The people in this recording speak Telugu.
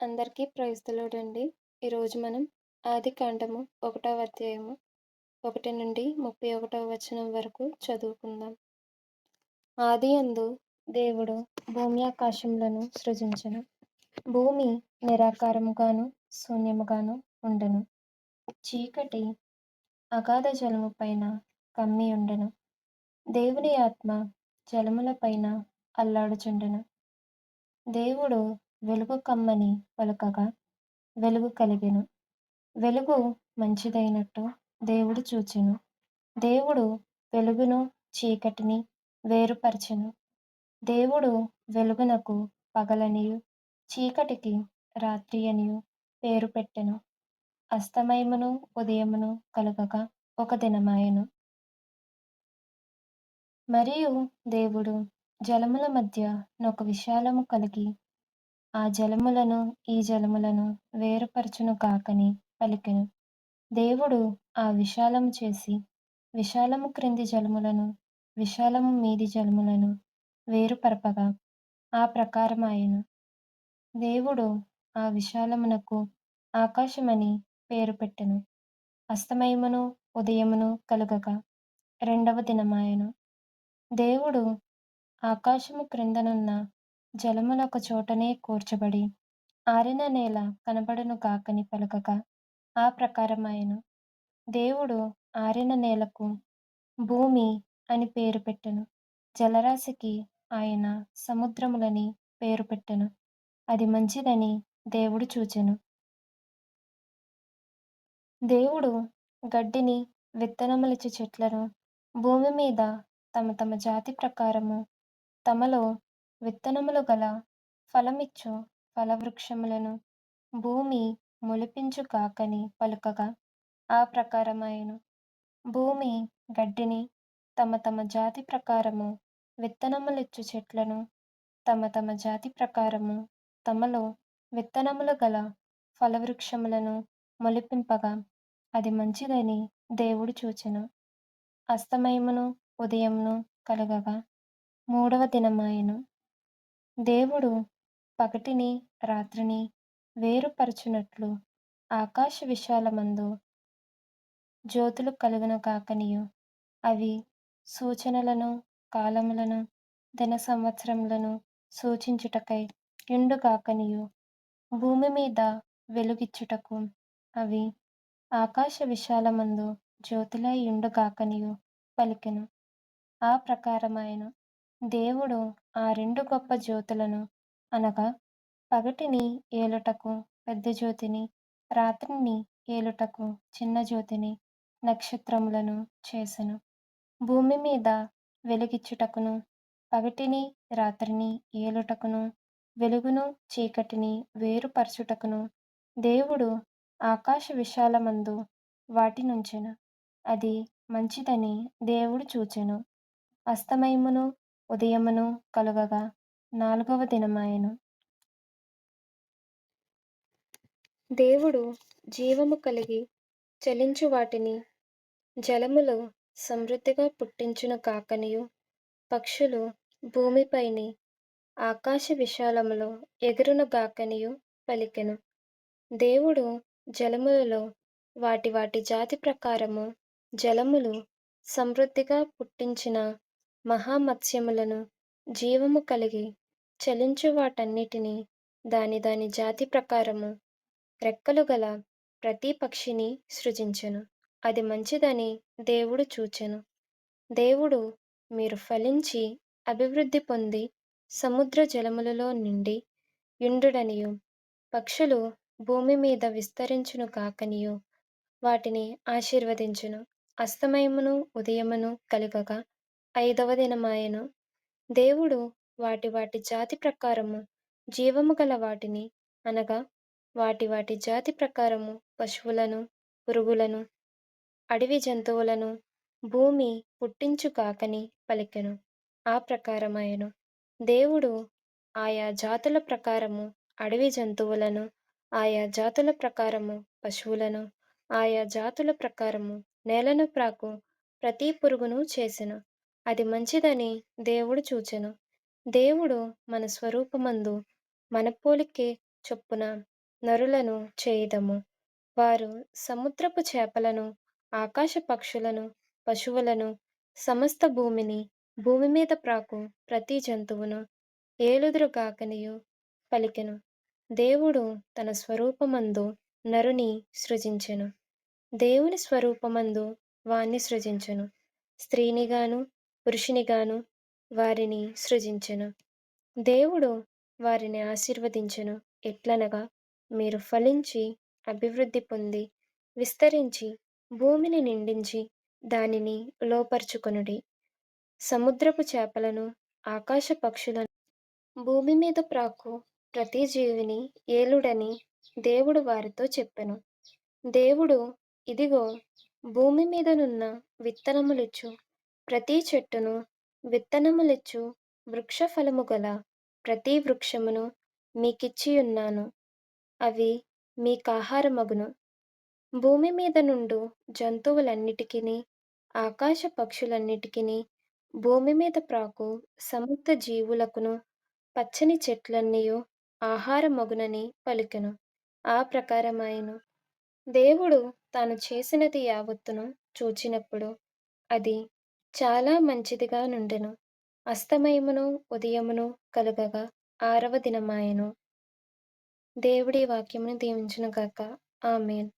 అందరికీ ప్రైజ్దలోడండి ఈరోజు మనం ఆది కాండము ఒకటవ అధ్యాయము ఒకటి నుండి ముప్పై ఒకటవ వచనం వరకు చదువుకుందాం. ఆది అందు దేవుడు భూమి ఆకాశములను సృజించను. భూమి నిరాకారముగాను శూన్యముగాను ఉండను. చీకటి అగాధ జలము పైన కమ్మి ఉండను. దేవుని ఆత్మ జలముల పైన అల్లాడుచుండెను. దేవుడు వెలుగు కమ్మని పలుకగా వెలుగు కలిగెను. వెలుగు మంచిదైనట్టు దేవుడు చూచెను. దేవుడు వెలుగును చీకటిని వేరుపరచెను. దేవుడు వెలుగునకు పగలనియు చీకటికి రాత్రి అనియు పేరు పెట్టెను. అస్తమయమును ఉదయమును కలుగగా ఒక దినమాయను. మరియు దేవుడు జలముల మధ్య నొక విశాలము కలిగి ఆ జలములను ఈ జలములను వేరుపరచును కాకని పలికెను. దేవుడు ఆ విశాలము చేసి విశాలము క్రింది జలములను విశాలము మీది జలములను వేరుపరపగా ఆ ప్రకారమాయను. దేవుడు ఆ విశాలమునకు ఆకాశమని పేరు పెట్టెను. అస్తమయమును ఉదయమును కలుగగా రెండవ దినమాయను. దేవుడు ఆకాశము క్రిందనున్న జలములొక చోటనే కూర్చబడి ఆరిన నేల కనబడును కాకని పలుకగా ఆ ప్రకారమాయను. దేవుడు ఆరిన నేలకు భూమి అని పేరు పెట్టెను. జలరాశికి ఆయన సముద్రములని పేరు పెట్టెను. అది మంచిదని దేవుడు చూచెను. దేవుడు గడ్డిని విత్తనములిచ్చు చెట్లను భూమి మీద తమ తమ జాతి ప్రకారము తమలో విత్తనములు గల ఫలమిచ్చు ఫలవృక్షములను భూమి మొలిపించు కాకని పలుకగా ఆ ప్రకారమాయెను. భూమి గడ్డిని తమ తమ జాతి ప్రకారము విత్తనములిచ్చు చెట్లను తమ తమ జాతి ప్రకారము తమలో విత్తనములు గల ఫలవృక్షములను మొలిపింపగా అది మంచిదని దేవుడు చూచెను. అస్తమయమును ఉదయమును కలగగా మూడవ దినమాయను. దేవుడు పగటిని రాత్రిని వేరుపరచునట్లు ఆకాశ విశాలమందు జ్యోతులు కలుగున కాకనియు. అవి సూచనలను కాలములను దిన సంవత్సరములను సూచించుటకై కాకనియు. భూమి మీద వెలుగిచ్చుటకు అవి ఆకాశ విశాలమందు జ్యోతులై కాకనియు పలికెను. ఆ ప్రకారమాయను. దేవుడు ఆ రెండు గొప్ప జ్యోతులను అనగా పగటిని ఏలుటకు పెద్ద జ్యోతిని రాత్రిని ఏలుటకు చిన్న జ్యోతిని నక్షత్రములను చేసెను. భూమి మీద వెలుగిచ్చుటకును పగటిని రాత్రిని ఏలుటకును వెలుగును చీకటిని వేరుపరచుటకును దేవుడు ఆకాశ విశాలమందు వాటి నుంచెను. అది మంచిదని దేవుడు చూచెను. అస్తమయమును ఉదయమును కలుగగా నాలుగవ దినమాయెను. దేవుడు జీవము కలిగి చలించు వాటిని జలములు సమృద్ధిగా పుట్టించును కాకనియు. పక్షులు భూమిపైని ఆకాశ విశాలములో ఎగురును గాకనియు పలికెను. దేవుడు జలములలో వాటి వాటి జాతి ప్రకారము జలములు సమృద్ధిగా పుట్టించిన మహామత్స్యములను జీవము కలిగి చలించు వాటన్నిటినీ దాని దాని జాతి ప్రకారము రెక్కలు గల ప్రతి పక్షిని సృజించెను. అది మంచిదని దేవుడు చూచెను. దేవుడు మీరు ఫలించి అభివృద్ధి పొంది సముద్ర జలములలో నిండి యుండుడనియు. పక్షులు భూమి మీద విస్తరించును కాకనియు. వాటిని ఆశీర్వదించును. అస్తమయమును ఉదయమును కలుగగా ఐదవ దినమాయెను. దేవుడు వాటి వాటి జాతి ప్రకారము జీవము గల వాటిని అనగా వాటి వాటి జాతి ప్రకారము పశువులను పురుగులను అడవి జంతువులను భూమి పుట్టించు కాకని పలికెను. ఆ ప్రకారమాయను. దేవుడు ఆయా జాతుల ప్రకారము అడవి జంతువులను ఆయా జాతుల ప్రకారము పశువులను ఆయా జాతుల ప్రకారము నేలను ప్రాకు ప్రతి పురుగును చేసెను. అది మంచిదని దేవుడు చూచెను. దేవుడు మన స్వరూపమందు మన పోలికే చొప్పున నరులను చేయుదము. వారు సముద్రపు చేపలను ఆకాశ పక్షులను పశువులను సమస్త భూమిని భూమి మీద ప్రాకు ప్రతి జంతువును ఏలుదురుగాకనియు పలికెను. దేవుడు తన స్వరూపమందు నరుని సృజించెను. దేవుని స్వరూపమందు వాణ్ణి సృజించెను. స్త్రీనిగాను పురుషునిగాను వారిని సృజించెను. దేవుడు వారిని ఆశీర్వదించెను. ఎట్లనగా మీరు ఫలించి అభివృద్ధి పొంది విస్తరించి భూమిని నిండించి దానిని లోపరుచుకొనుడి. సముద్రపు చేపలను ఆకాశ పక్షులను భూమి మీద ప్రాకు ప్రతి జీవిని ఏలుడని దేవుడు వారితో చెప్పెను. దేవుడు ఇదిగో భూమి మీదనున్న విత్తనములిచ్చు ప్రతి చెట్టును విత్తనములిచ్చు వృక్షఫలము గల ప్రతి వృక్షమును మీకిచ్చి ఉన్నాను. అవి మీకాహారమగును. భూమి మీద నుండు జంతువులన్నిటికీ ఆకాశ పక్షులన్నిటికీ భూమి మీద ప్రాకు సముద్ర జీవులకును పచ్చని చెట్లన్నీయు ఆహారమగునని పలికెను. ఆ ప్రకారమాయను. దేవుడు తాను చేసినది యావత్తును చూచినప్పుడు అది చాలా మంచిదిగా నుండెను అస్తమయమును ఉదయమును కలుగగా ఆరవ దినమాయెను. దేవుడి వాక్యమును దీవించును గాక ఆమెన్.